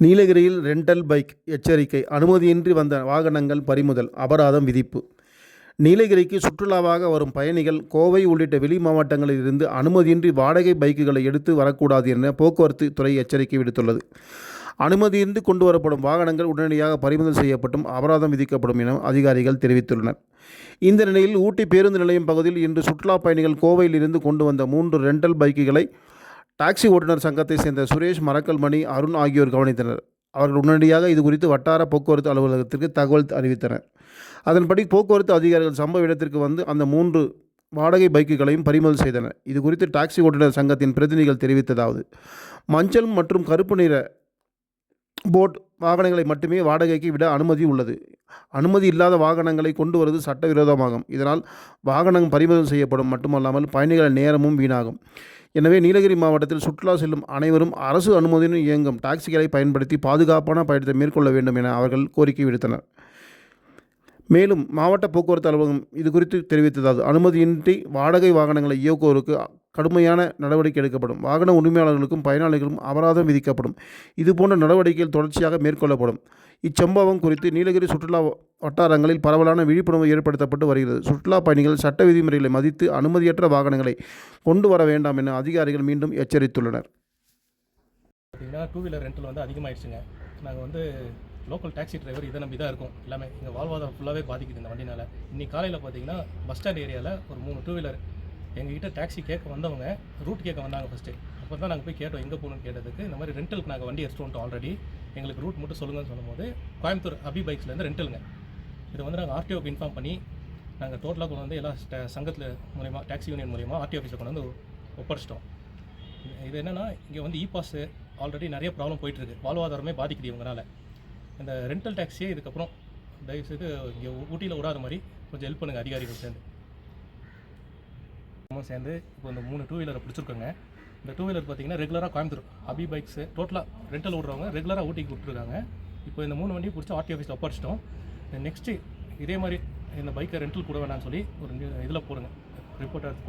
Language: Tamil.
நீலகிரியில் ரெண்டல் பைக் எச்சரிக்கை. அனுமதியின்றி வந்த வாகனங்கள் பறிமுதல் அபராதம் விதிப்பு. நீலகிரிக்கு சுற்றுலாவாக வரும் பயணிகள் கோவை உள்ளிட்ட வெளி மாவட்டங்களில் இருந்து அனுமதியின்றி வாடகை பைக்குகளை எடுத்து வரக்கூடாது என போக்குவரத்து துறை எச்சரிக்கை விடுத்துள்ளது. அனுமதியின்றி கொண்டு வரப்படும் வாகனங்கள் உடனடியாக பறிமுதல் செய்யப்பட்டும் அபராதம் விதிக்கப்படும் என அதிகாரிகள் தெரிவித்துள்ளனர். இந்த நிலையில் ஊட்டி பேருந்து நிலையம் பகுதியில் இன்று சுற்றுலா பயணிகள் கோவையில் இருந்து கொண்டு வந்த மூன்று ரெண்டல் பைக்குகளை டாக்ஸி ஓட்டுநர் சங்கத்தை சேர்ந்த சுரேஷ் மரக்கல்மணி அருண் ஆகியோர் கவனித்தனர். அவர்கள் உடனடியாக இது குறித்து வட்டார போக்குவரத்து அலுவலகத்திற்கு தகவல் அறிவித்தனர். அதன்படி போக்குவரத்து அதிகாரிகள் சம்பவ இடத்திற்கு வந்து அந்த மூன்று வாடகை பைக்குகளையும் பறிமுதல் செய்தனர். இது குறித்து டாக்ஸி ஓட்டுநர் சங்கத்தின் பிரதிநிதிகள் தெரிவித்ததாவது மஞ்சள் மற்றும் கருப்பு நிற போட் வாகனங்களை மட்டுமே வாடகைக்கு விட அனுமதி உள்ளது. அனுமதி இல்லாத வாகனங்களை கொண்டு வருவது சட்டவிரோதமாகும். இதனால் வாகனம் பறிமுதல் செய்யப்படும். மட்டுமல்லாமல் பயணிகள் நேரமும் வீணாகும். எனவே நீலகிரி மாவட்டத்தில் சுற்றுலா செல்லும் அனைவரும் அரசு அனுமதியுடன் இயங்கும் டாக்ஸிகளை பயன்படுத்தி பாதுகாப்பான பயணத்தை மேற்கொள்ள வேண்டும் என அவர்கள் கோரிக்கை விடுத்தனர். மேலும் மாவட்ட போக்குவரத்து அலுவலகம் இது குறித்து தெரிவித்ததாவது அனுமதியின்றி வாடகை வாகனங்களை இயக்குவோருக்கு கடுமையான நடவடிக்கை எடுக்கப்படும். வாகன உரிமையாளர்களுக்கும் பயனாளிகளுக்கும் அபராதம் விதிக்கப்படும். இதுபோன்ற நடவடிக்கைகள் தொடர்ச்சியாக மேற்கொள்ளப்படும். இச்சம்பவம் குறித்து நீலகிரி சுற்றுலா வட்டாரங்களில் பரவலான விழிப்புணர்வு ஏற்படுத்தப்பட்டு வருகிறது. சுற்றுலா பயணிகள் சட்ட விதிமுறைகளை மதித்து அனுமதியற்ற வாகனங்களை கொண்டு வர வேண்டாம் என அதிகாரிகள் மீண்டும் எச்சரித்துள்ளனர். பார்த்தீங்கன்னா டூ வீலர் ரெண்டல் வந்து அதிகமாகிடுச்சுங்க நாங்கள் வந்து லோக்கல் டாக்ஸி டிரைவர் இதை நம்பி தான் இருக்கும். எல்லாமே எங்கள் வாழ்வாதாரம் ஃபுல்லாகவே பாதிக்குது இந்த வண்டினால். இன்றைக்கி காலையில் பார்த்தீங்கன்னா பஸ் ஸ்டாண்ட் ஏரியாவில் ஒரு மூணு டூ வீலர் எங்ககிட்ட டாக்ஸி கேட்க வந்தவங்க ரூட் கேட்க வந்தாங்க ஃபஸ்ட்டு அப்போ தான் நாங்கள் போய் கேட்டோம் எங்கே போகணும்னு கேட்டதுக்கு. இந்த மாதிரி ரெண்டலுக்கு நாங்கள் வண்டி எடுத்துட்டு வந்துட்டோம் ஆல்ரெடி எங்களுக்கு ரூட் மட்டும் சொல்லுங்கன்னு சொல்லும்போது கோயம்புத்தூர் அபி பைக்ஸ்லேருந்து ரெண்டலுங்க இதை வந்து நாங்கள் ஆர்டிஓக்கு இன்ஃபார்ம் பண்ணி நாங்கள் டோட்டலாக கொண்டு வந்து எல்லா சங்கத்தில் மூலிமா டாக்ஸி யூனியன் மூலிமா ஆர்டிஓ ஆஃபீஸில் கொண்டு வந்து ஒப்படைச்சிட்டோம். இது என்னென்னா இங்கே வந்து இ பாஸ் ஆல்ரெடி நிறைய ப்ராப்ளம் போயிட்டுருக்கு. வாழ்வாதாரமே பாதிக்குது இவங்கனால. இந்த ரெண்டல் டாக்ஸியே இதுக்கப்புறம் தயவுசெய்து இங்கே ஊட்டியில் விடாத மாதிரி கொஞ்சம் ஹெல்ப் பண்ணுங்கள் அதிகாரிகள் சேர்ந்து. நம்ம சேர்ந்து இப்போ இந்த மூணு டூ வீலரை பிடிச்சிருக்கோங்க. இந்த டூ வீலர் பார்த்தீங்கன்னா ரெகுலராக கோயம்புத்தூர் அபி பைக்ஸு டோட்டலாக ரெண்டல் விடுறவங்க ரெகுலராக ஊட்டிக்கு விட்டுருக்காங்க இப்போ இந்த மூணு வண்டி பிடிச்சி ஆர்டி ஆஃபீஸில் ஒப்படைச்சிட்டோம். நெக்ஸ்ட்டு இதே மாதிரி இந்த பைக்கை ரெண்டல் கூட வேணாம்னு சொல்லி ஒரு இதில் போடுங்க. ரிப்போர்ட் எடுத்து